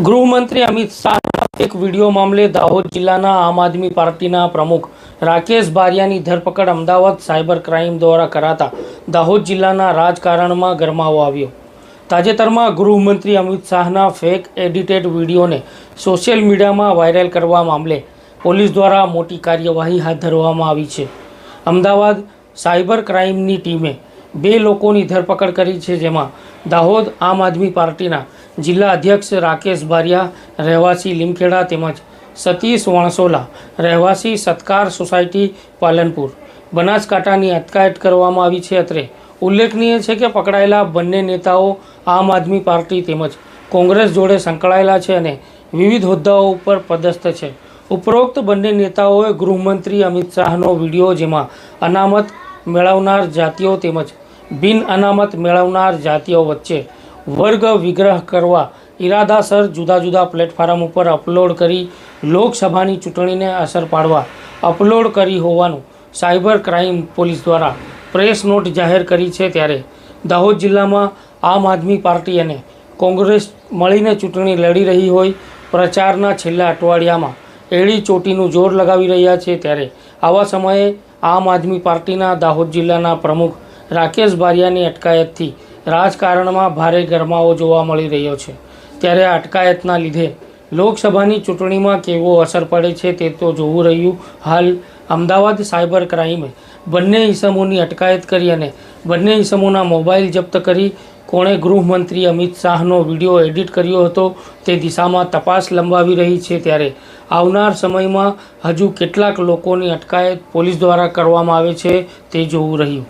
ગૃહમંત્રી અમિત શાહના એક વીડિયો મામલે દાહોદ જિલ્લાના આમ આદમી પાર્ટીના પ્રમુખ રાકેશ બારિયાની ધરપકડ અમદાવાદ સાયબર ક્રાઇમ દ્વારા કરાતા દાહોદ જિલ્લાના રાજકારણમાં ગરમાવો આવ્યો. તાજેતરમાં ગૃહમંત્રી અમિત શાહના ફેક એડિટેડ વિડીયોને સોશિયલ મીડિયામાં વાયરલ કરવા મામલે પોલીસ દ્વારા મોટી કાર્યવાહી હાથ ધરવામાં આવી છે. અમદાવાદ સાયબર ક્રાઇમની ટીમે બે લોકોની ધરપકડ કરી છે, જેમાં દાહોદ આમ આદમી પાર્ટીના જિલ્લા અધ્યક્ષ રાકેશ બારિયા, રહેવાસી લીમખેડા તેમજ સતીશ વણસોલા, રહેવાસી સત્કાર સોસાયટી પાલનપુર. બનાસકાંઠાની અટકાયત કરવામાં આવી છે અત્રે. ઉલ્લેખનીય છે કે પકડાયેલા બંને નેતાઓ આમ આદમી પાર્ટી તેમજ કોંગ્રેસ જોડે સંકળાયેલા છે અને વિવિધ હોદ્દાઓ ઉપર પદસ્થ છે. ઉપરોક્ત બંને નેતાઓએ ગૃહમંત્રી અમિત શાહનો વીડિયો, જેમાં અનામત મેળવનાર જાતિઓ તેમજ બિન અનામત મેળવનાર જાતિઓ વચ્ચે વર્ગ વિગ્રહ કરવા ઈરાદાસર જુદા જુદા પ્લેટફોર્મ ઉપર અપલોડ કરી લોકસભાની ચૂંટણીને અસર પાડવા અપલોડ કરી હોવાનું સાયબર ક્રાઇમ પોલીસ દ્વારા પ્રેસ નોટ જાહેર કરી છે ત્યારે દાહોદ જિલ્લામાં આમ આદમી પાર્ટી અને કોંગ્રેસ મળીને ચૂંટણી લડી રહી હોય પ્રચારના છેલ્લા અઠવાડિયામાં એડી ચોટીનું જોર લગાવી રહ્યા છે ત્યારે આવા સમયે આમ આદમી પાર્ટીના દાહોદ જિલ્લાના પ્રમુખ રાકેશ બારિયાની અટકાયતથી રાજકારણમાં ભારે ગરમાવો જોવા મળી રહ્યો છે. ત્યારે અટકાયતના લીધે લોકસભાની ચૂંટણીમાં કેવો અસર પડે છે તે તો જોવું રહ્યું. હાલ અમદાવાદ સાયબર ક્રાઇમે બંને ઇસમોની અટકાયત કરી અને બંને ઇસમોના મોબાઈલ જપ્ત કરી કોણે ગૃહમંત્રી અમિત શાહનો વીડિયો એડિટ કર્યો હતો તે દિશામાં તપાસ લંબાવી રહી છે ત્યારે આવનાર સમયમાં હજુ કેટલાક લોકોની અટકાયત પોલીસ દ્વારા કરવામાં આવે છે તે જોવું રહ્યું.